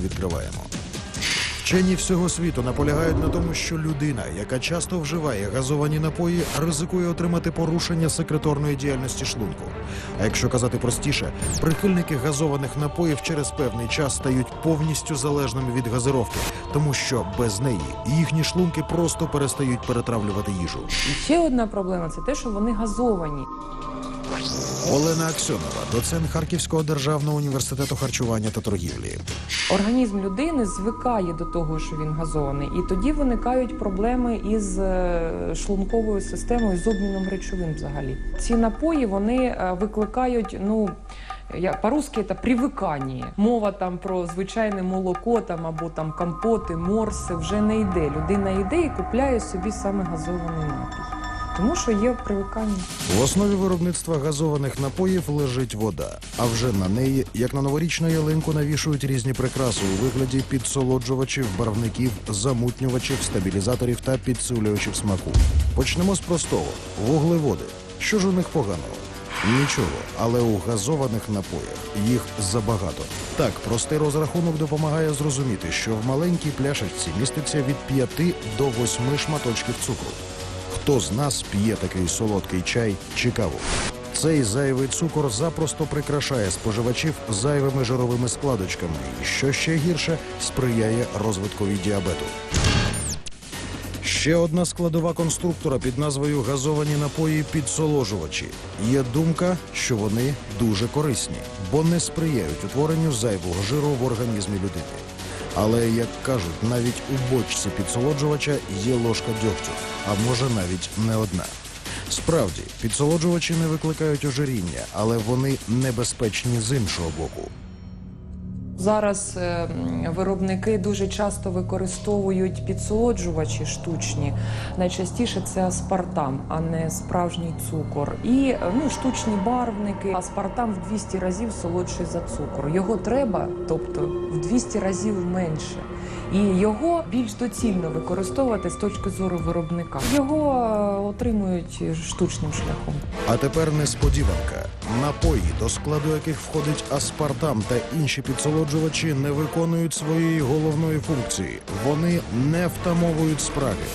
відкриваємо. Вчені всього світу наполягають на тому, що людина, яка часто вживає газовані напої, ризикує отримати порушення секреторної діяльності шлунку. А якщо казати простіше, прихильники газованих напоїв через певний час стають повністю залежними від газировки, тому що без неї їхні шлунки просто перестають перетравлювати їжу. І ще одна проблема це те, що вони газовані. Олена Аксьонова, доцент Харківського державного університету харчування та торгівлі. Організм людини звикає до того, що він газований, і тоді виникають проблеми із е, шлунковою системою, з обміном речовин взагалі. Ці напої вони е, викликають, ну. Я по-русски це привикання. Мова там про звичайне молоко там або там компоти, морси вже не йде. Людина йде і купляє собі саме газований напій, тому що є привикання. В основі виробництва газованих напоїв лежить вода, а вже на неї, як на новорічну ялинку, навішують різні прикраси у вигляді підсолоджувачів, барвників, замутнювачів, стабілізаторів та підсилювачів смаку. Почнемо з простого вуглеводи. Що ж у них поганого? Нічого, але у газованих напоях їх забагато. Так, простий розрахунок допомагає зрозуміти, що в маленькій пляшечці міститься від 5 до 8 шматочків цукру. Хто з нас п'є такий солодкий чай чи каву? Цей зайвий цукор запросто прикрашає споживачів зайвими жировими складочками, і що ще гірше сприяє розвиткові діабету. Ще одна складова конструктора під назвою газовані напої підсоложувачі. Є думка, що вони дуже корисні, бо не сприяють утворенню зайвого жиру в організмі людини. Але, як кажуть, навіть у бочці підсолоджувача є ложка дьогтю, а може навіть не одна. Справді, підсолоджувачі не викликають ожиріння, але вони небезпечні з іншого боку. Зараз е, виробники дуже часто використовують підсолоджувачі штучні. Найчастіше це аспартам, а не справжній цукор. І е, ну, штучні барвники. Аспартам в 200 разів солодший за цукор. Його треба, тобто в 200 разів менше. І його більш доцільно використовувати з точки зору виробника. Його е, отримують штучним шляхом. А тепер несподіванка. Напої, до складу яких входить аспартам та інші підсолоджувачі, не виконують своєї головної функції. Вони не втамовують спраги.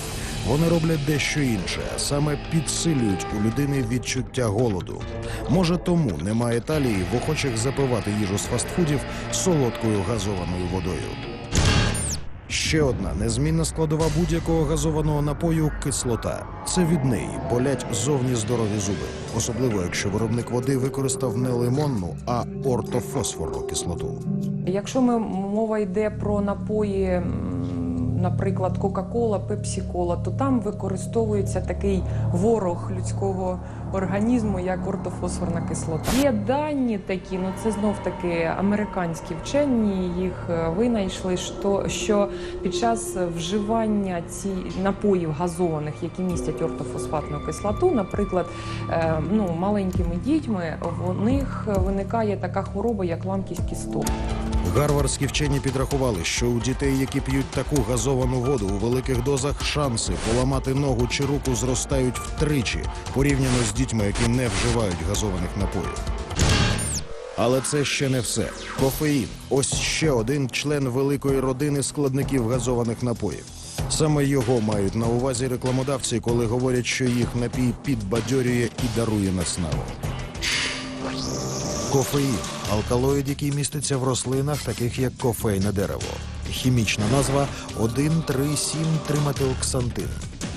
Вони роблять дещо інше, саме підсилюють у людини відчуття голоду. Може, тому немає талії в охочих запивати їжу з фастфудів солодкою газованою водою. Ще одна незмінна складова будь-якого газованого напою кислота. Це від неї болять зовні здорові зуби, особливо якщо виробник води використав не лимонну, а ортофосфорну кислоту. Якщо ми мова йде про напої, наприклад, Кока-Кола, Пепсі-Кола, то там використовується такий ворог людського організму, як ортофосфорна кислота. Є дані такі, ну це знов таки американські вчені їх е, винайшли, що, під час вживання ці напоїв газованих, які містять ортофосфатну кислоту, наприклад, е, ну маленькими дітьми, в них виникає така хвороба, як ламкість кісток. Гарвардські вчені підрахували, що у дітей, які п'ють таку газовану воду у великих дозах, шанси поламати ногу чи руку зростають втричі порівняно з дітьми, які не вживають газованих напоїв. Але це ще не все. Кофеїн ось ще один член великої родини складників газованих напоїв. Саме його мають на увазі рекламодавці, коли говорять, що їх напій підбадьорює і дарує наснагу. Кофеїн алкалоїд, який міститься в рослинах, таких як кофейне дерево. Хімічна назва 1,3,7-триметилксантин.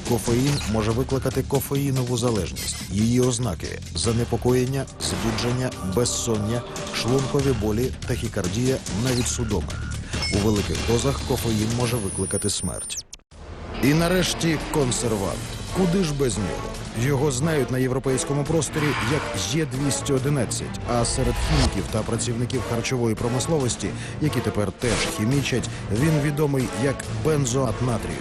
Кофеїн може викликати кофеїнову залежність. Її ознаки занепокоєння, збудження, безсоння, шлункові болі, тахікардія, навіть судоми. У великих дозах кофеїн може викликати смерть. І нарешті консервант. Куди ж без нього? Його знають на європейському просторі як Є211, а серед хіміків та працівників харчової промисловості, які тепер теж хімічать, він відомий як бензоат натрію.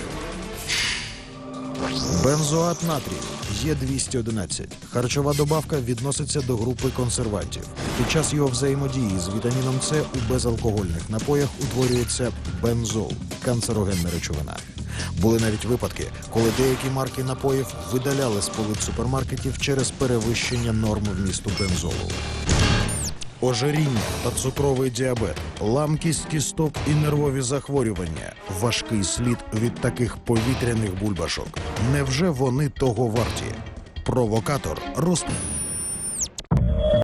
Бензоат натрію Є211. Харчова добавка відноситься до групи консервантів. Під час його взаємодії з вітаміном С у безалкогольних напоях утворюється бензол канцерогенна речовина. Були навіть випадки, коли деякі марки напоїв видаляли з полиць супермаркетів через перевищення норм вмісту бензолу. Ожиріння та цукровий діабет, ламкість кісток і нервові захворювання. Важкий слід від таких повітряних бульбашок. Невже вони того варті? Провокатор розповідає.